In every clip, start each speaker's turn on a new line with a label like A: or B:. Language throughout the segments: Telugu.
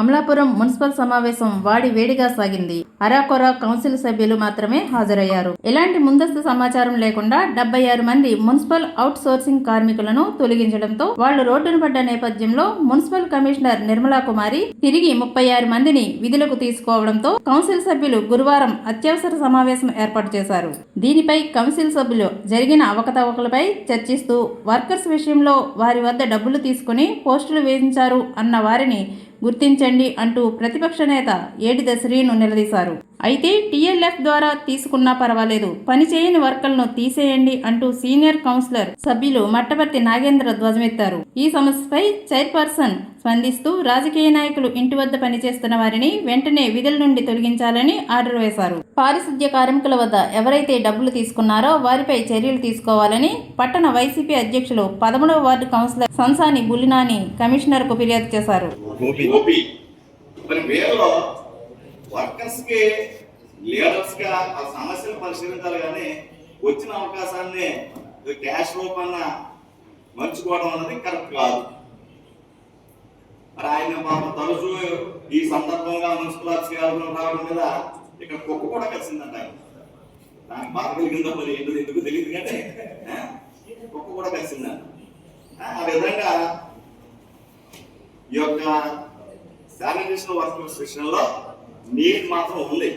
A: అమలాపురం మున్సిపల్ సమావేశం వాడి వేడిగా సాగింది. అరాకొరా కౌన్సిల్ సభ్యులు మాత్రమే హాజరయ్యారు. ఎలాంటి ముందస్తు సమాచారం లేకుండా డెబ్బై ఆరు మంది మున్సిపల్ అవుట్ సోర్సింగ్ కార్మికులను తొలగించడంతో వాళ్ళు రోడ్డున పడ్డ నేపథ్యంలో మున్సిపల్ కమిషనర్ నిర్మలా కుమారి తిరిగి ముప్పై ఆరు మందిని విధులకు తీసుకోవడంతో కౌన్సిల్ సభ్యులు గురువారం అత్యవసర సమావేశం ఏర్పాటు చేశారు. దీనిపై కౌన్సిల్ సభ్యులు జరిగిన అవకతవకలపై చర్చిస్తూ వర్కర్స్ విషయంలో వారి వద్ద డబ్బులు తీసుకుని పోస్టులు వేయించారు అన్న వారిని గుర్తించండి అంటూ ప్రతిపక్ష నేత ఏడిద శ్రీను నిలదీశారు. అయితే టీఎల్ఎఫ్ ద్వారా తీసుకున్నా పర్వాలేదు. పని చేయని వర్కర్లను తీసేయండి అంటూ సీనియర్ కౌన్సిలర్ సభ్యులు మట్టపర్తి నాగేంద్ర ధ్వజమెత్తారు. ఈ సమస్యపై చైర్పర్సన్ స్పందిస్తూ రాజకీయ నాయకులు ఇంటి వద్ద పనిచేస్తున్న వారిని వెంటనే విధుల నుండి తొలగించాలని ఆర్డర్ వేశారు. పారిశుద్ధ్య కార్మికుల వద్ద ఎవరైతే డబ్బులు తీసుకున్నారో వారిపై చర్యలు తీసుకోవాలని పట్టణ వైసీపీ అధ్యక్షులు పదమూడవ వార్డు కౌన్సిలర్ సంసాని బుల్లినాని కమిషనర్కు ఫిర్యాదు చేశారు.
B: ఆ సమస్యను పరిశీలించాలి కానీ వచ్చిన అవకాశాన్ని క్యాష్ రూపాన మర్చుకోవడం అనేది కరెక్ట్ కాదు. ఆయన పాప తరచూ ఈ సందర్భంగా మున్సిపల్ ఆఫీస్కి రావడం మీద ఇక్కడ కుక్క కూడా కలిసిందంట ఆయన. నాకు బాధ కలిగిందో మరి? ఎందుకు ఎందుకు తెలియదు కానీ కుక్క కూడా కలిసిందంట. ఆ, ఆ విధంగా ఈ యొక్క శానిటేషన్ వర్కర్స్ విషయంలో నీడ్ మాత్రం ఉంది.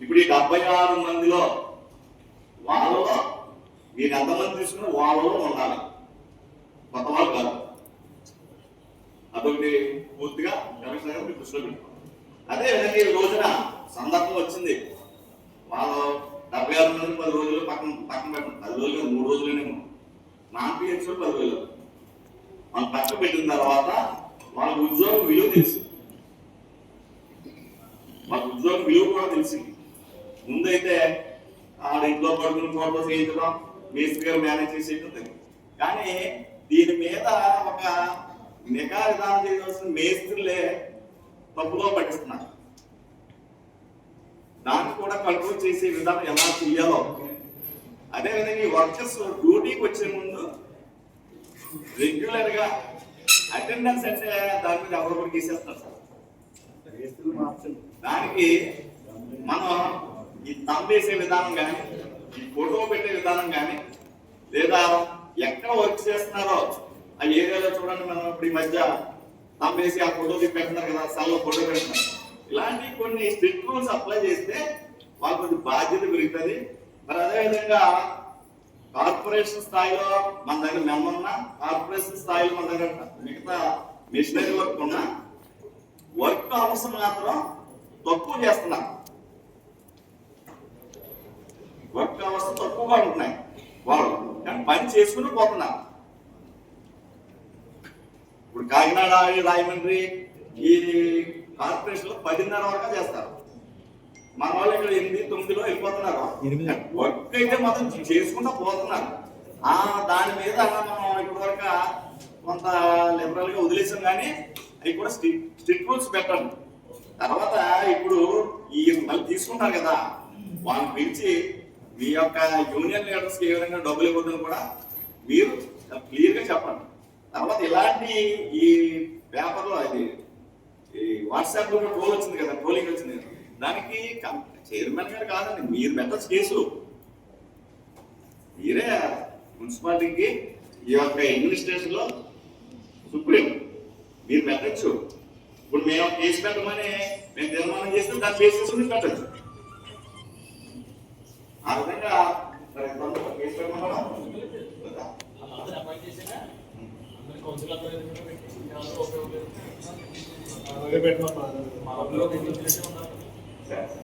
B: ఇప్పుడు ఈ డెబ్బై ఆరు మందిలో వాళ్ళలో మీరు ఎంతమంది తీసుకున్న వాళ్ళలో ఉండాలి. కొత్త వాళ్ళు కాదు. అదొకటి పూర్తిగా కమిషనర్ గారు మీరు దృష్టిలో అదే విధంగా ఈ రోజున సందర్భం వచ్చింది. వాళ్ళు డెబ్బై ఆరు మంది పది రోజులు పక్కన పక్కన పెట్టండి. పది రోజులు మూడు రోజులు నాన్ పిహెచ్ పది రోజులు. మనం పక్క పెట్టిన తర్వాత వాళ్ళ ఉద్యోగం విలువ తెలిసి వాళ్ళ ఉద్యోగం విలువ కూడా తెలిసి ముందైతే ఆడ ఇంట్లో పడుకుని ఫోటోస్ వేయించడం మేస్త్రి గారు మేనేజ్ చేసేయడం కానీ దీని మీద ఒక నిఘా విధానం చేయవలసిన మేస్త్రులే తప్పులో పట్టిస్తున్నారు. దాన్ని కూడా కంట్రోల్ చేసే విధానం ఎలా చేయాలో. అదేవిధంగా ఈ వర్కర్స్ డ్యూటీకి వచ్చే ముందు రెగ్యులర్గా అటెండెన్స్ అంటే దాని మీద ఎవరు కూడా గీసేస్తారు సార్ దానికి మనం ఈ తంబేసే విధానం కానీ ఈ ఫోటో పెట్టే విధానం కానీ లేదా ఎక్కడ వర్క్ చేస్తున్నారో ఆ ఏరియాలో చూడండి మనం ఇప్పుడు ఈ మధ్య తమ్మేసి ఆ ఫోటో తీసి పెడుతున్నారు కదా సెల్లో ఫోటో పెడుతున్నారు. ఇలాంటి కొన్ని స్ట్రిక్ట్ రూల్స్ అప్లై చేస్తే వాళ్ళ కొంచెం బాధ్యత పెరుగుతుంది. మరి అదేవిధంగా కార్పొరేషన్ స్థాయిలో మన దగ్గర మెమ్మన్నా కార్పొరేషన్ స్థాయిలో మన దగ్గర మిగతా మిషనరీ వర్క్ ఉన్నా వర్క్ అవర్స్ మాత్రం తక్కువ చేస్తున్నారు. వర్క్ అవర్స్ తక్కువగా ఉంటున్నాయి వాళ్ళు. కానీ పని చేసుకుని పోతున్నారు. కాకినాడ రాయమండ్రి ఈ కార్పొరేషన్లో పదిన్నర వరకు చేస్తారు. మన వాళ్ళు ఇక్కడ ఎనిమిది తొమ్మిదిలో వెళ్ళిపోతున్నారు. వర్క్ అయితే మాత్రం చేసుకుంటూ పోతున్నారు. ఆ దాని మీద మనం ఇప్పటి వరకు కొంత లిబరల్గా వదిలేసాం కానీ అవి కూడా స్ట్రిక్ట్ రూల్స్ పెట్టండి తర్వాత ఇప్పుడు ఈ మళ్ళీ తీసుకుంటారు కదా వాళ్ళని పిలిచి మీ యొక్క యూనియన్ లీడర్స్కి ఏ విధంగా డబ్బులు ఇవ్వద్దని కూడా మీరు క్లియర్గా చెప్పండి. తర్వాత ఇలాంటి ఈ పేపర్లో అది ఈ వాట్సాప్లో ట్రోల్ వచ్చింది కదా ట్రోలింగ్ వచ్చింది కదా. దానికి చైర్మన్ గారు కాదండి మీరు పెట్టచ్చు కేసు. మీరే మున్సిపాలిటీకి ఈ యొక్క అడ్మినిస్ట్రేషన్లో సుప్రీం మీరు పెట్టచ్చు. ఇప్పుడు మేము కేసు పెట్టమని మేము తీర్మానం చేస్తే దాన్ని బేసిస్ మీద పెట్టచ్చు. ఆ విధంగా కేసు పెట్టమన్నా ఒక కేసు పెట్టమన్నారా? వద్దా?
C: అలాగే పెట్టిన
B: సరే.